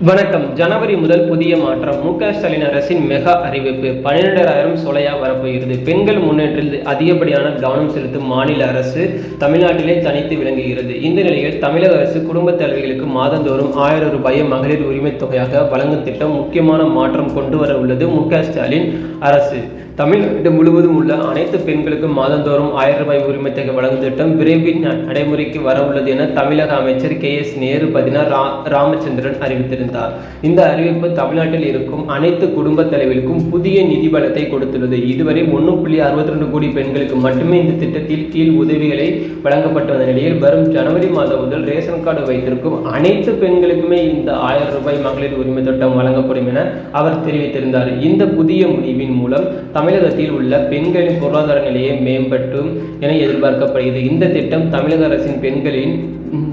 வணக்கம். ஜனவரி முதல் புதிய மாற்றம். மு க. ஸ்டாலின் அரசின் மெகா அறிவிப்பு. பன்னிரெண்டாயிரம் சொலையா வரப்போகிறது. பெண்கள் முன்னேற்றத்தில் அதிகப்படியான கவனம் செலுத்தும் மாநில அரசு தமிழ்நாட்டிலே தனித்து விளங்குகிறது. இந்த நிலையில் தமிழக அரசு குடும்ப தலைவிகளுக்கு மாதந்தோறும் ஆயிரம் ரூபாயை மகளிர் உரிமைத் தொகையாக வழங்கும் திட்டம் முக்கியமான மாற்றம் கொண்டு வர உள்ளது மு க. ஸ்டாலின் அரசு. தமிழ்நாடு முழுவதும் உள்ள அனைத்து பெண்களுக்கும் மாதந்தோறும் ஆயிரம் ரூபாய் உரிமை தொகை வழங்கும் திட்டம் விரைவில் நடைமுறைக்கு வர உள்ளது என தமிழக அமைச்சர் கே எஸ் நேரு பதினார் ராமச்சந்திரன் அறிவித்திருந்தார். இந்த அறிவிப்பு தமிழ்நாட்டில் இருக்கும் அனைத்து குடும்ப தலைவர்களுக்கும் புதிய நிதி பலத்தை கொடுத்துள்ளது. இதுவரை ஒன்று புள்ளி அறுபத்தி ரெண்டு கோடி பெண்களுக்கு மட்டுமே இந்த திட்டத்தில் கீழ் உதவிகளை வழங்கப்பட்டு வந்த நிலையில் வரும் ஜனவரி மாதம் முதல் ரேஷன் கார்டு வைத்திருக்கும் அனைத்து பெண்களுக்குமே இந்த ஆயிரம் ரூபாய் மகளிர் உரிமை திட்டம் வழங்கப்படும் என அவர் தெரிவித்திருந்தார். இந்த புதிய முடிவின் மூலம் தமிழகத்தில் உள்ள பெண்களின் பொருளாதார நிலையை மேம்பட்டும் என எதிர்பார்க்கப்படுகிறது. இந்த திட்டம் தமிழக அரசின் பெண்களின்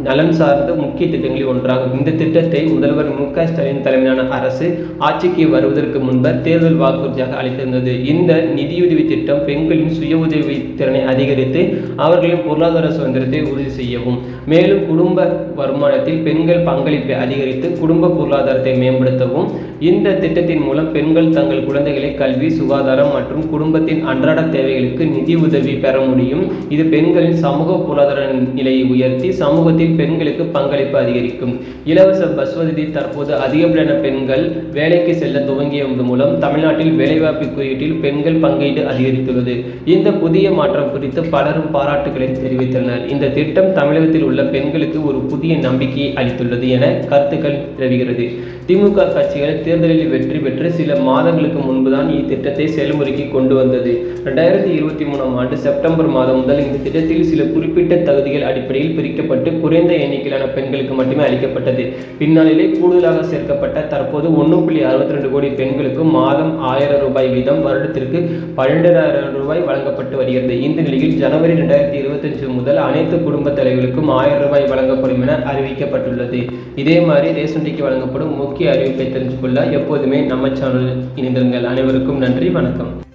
நலன் சார்ந்த முக்கிய திட்டங்களில் ஒன்றாகும். இந்த திட்டத்தை முதல்வர் மு க ஸ்டாலின் தலைமையிலான அரசு ஆட்சிக்கு வருவதற்கு முன்பர் தேர்தல் வாக்குறுதியாக அளித்திருந்தது. இந்த நிதியுதவி திட்டம் பெண்களின் சுய உதவி திறனை அதிகரித்து அவர்களின் பொருளாதார சுதந்திரத்தை உறுதி செய்யவும். மேலும் குடும்ப வருமானத்தில் பெண்கள் பங்களிப்பை அதிகரித்து குடும்ப பொருளாதாரத்தை மேம்படுத்தவும். இந்த திட்டத்தின் மூலம் பெண்கள் தங்கள் குழந்தைகளை கல்வி சுகாதாரம் மற்றும் குடும்பத்தின் அன்றாட தேவைகளுக்கு நிதி உதவி பெற முடியும். இது பெண்களின் சமூக பொருளாதார நிலையை உயர்த்தி சமூகத்தில் பெண்களுக்கு பங்களிப்பு அதிகரிக்கும். இலவச பஸ் வசதி தற்போது அதிகப்படியான பெண்கள் வேலைக்கு செல்ல துவங்கியது மூலம் தமிழ்நாட்டில் வேலைவாய்ப்பு குறியீட்டில் பெண்கள் பங்கீடு அதிகரித்துள்ளது. இந்த புதிய மாற்றம் குறித்து பலரும் பாராட்டுகளை தெரிவித்தனர் இந்த திட்டம் தமிழகத்தில் உள்ள பெண்களுக்கு ஒரு புதிய நம்பிக்கையை அளித்துள்ளது என கருத்துக்கள் நிலவுகிறது. திமுக கட்சிகள் தேர்தலில் வெற்றி பெற்று சில மாதங்களுக்கு முன்புதான் இத்திட்டத்தை செயல்முறைக்கு கொண்டு வந்தது. ரெண்டாயிரத்தி இருபத்தி மூணாம் ஆண்டு செப்டம்பர் மாதம் முதல் இந்த திட்டத்தில் சில குறிப்பிட்ட தகுதிகள் அடிப்படையில் பிரிக்கப்பட்டு குறைந்த எண்ணிக்கையிலான பெண்களுக்கு மட்டுமே அளிக்கப்பட்டது. பின்னாளிலே கூடுதலாக சேர்க்கப்பட்ட தற்போது ஒன்று புள்ளி அறுபத்தி ரெண்டு கோடி பெண்களுக்கு மாதம் ஆயிரம் ரூபாய் வீதம் வருடத்திற்கு பன்னெண்டாயிரம் ரூபாய் வழங்கப்பட்டு வருகிறது. இந்த நிலையில் ஜனவரி ரெண்டாயிரத்தி இருபத்தஞ்சு முதல் அனைத்து குடும்ப தலைவர்களுக்கும் ஆயிரம் ரூபாய் வழங்கப்படும். அறிவிக்கப்பட்டுள்ளது. இதே மாதிரி ரேஷன் வழங்கப்படும் முக்கிய அறிவிப்பை தெரிஞ்சு கொள்ள எப்போதுமே நம்ம சேனல் இணைந்திருங்கள். அனைவருக்கும் நன்றி வணக்கம்.